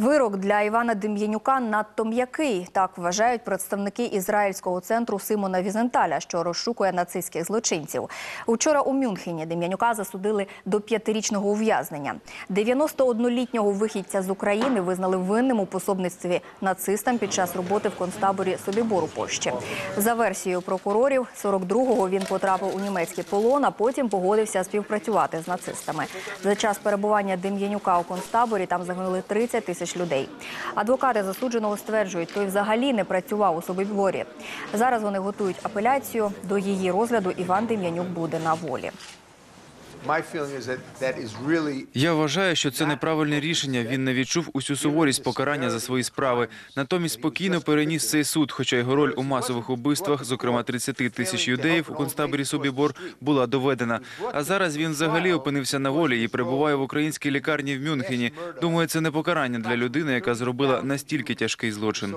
Вирок для Івана Дем'янюка надто м'який. Так вважають представники ізраїльського центру Симона Візенталя, що розшукує нацистських злочинців. Учора у Мюнхені Дем'янюка засудили до п'ятирічного ув'язнення. 91-літнього вихідця з України визнали винним у пособництві нацистам під час роботи в концтаборі Собібор у Польщі. За версією прокурорів, 42-го він потрапив у німецький полон, а потім погодився співпрацювати з нацистами. За час перебування Дем'янюка у концтаборі там загинули 30 тисяч людей. Адвокати засудженого стверджують, той взагалі не працював у Собіборі. Зараз вони готують апеляцію. До її розгляду Іван Дем'янюк буде на волі. Я вважаю, що це неправильне рішення. Він не відчув усю суворість покарання за свої справи. Натомість спокійно переніс цей суд, хоча його роль у масових убивствах, зокрема 30 тисяч юдеїв у концтаборі Собібор, була доведена. А зараз він взагалі опинився на волі і перебуває в українській лікарні в Мюнхені. Думаю, це не покарання для людини, яка зробила настільки тяжкий злочин.